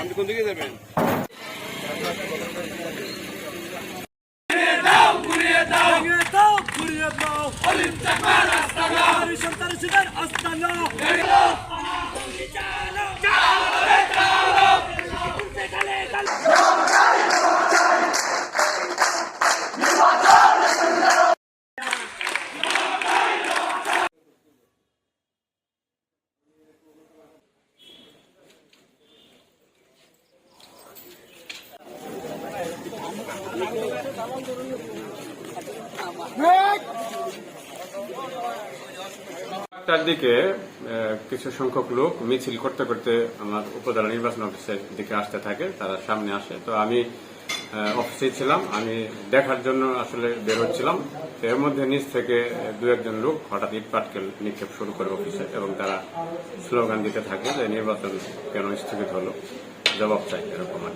আপনি কোন দিকে যাবেন ঘুরিয়ে দাও ঘুরিয়ে দাও আস্তানা দিকে কিছু সংখ্যক লোক মিছিল করতে করতে আমার উপজেলা নির্বাচন অফিসের দিকে আসতে থাকে, তারা সামনে আসে। তো আমি অফিসে ছিলাম। আমি দেখার জন্য আসলে বের হচ্ছিলাম। এর মধ্যে নিচ থেকে দু একজন লোক হঠাৎ ইট পাটকেল নিক্ষেপ শুরু করে অফিসে এবং তারা স্লোগান দিতে থাকে যে, নির্বাচন কেন স্থগিত হলো? জবাব চাই এরকম আর।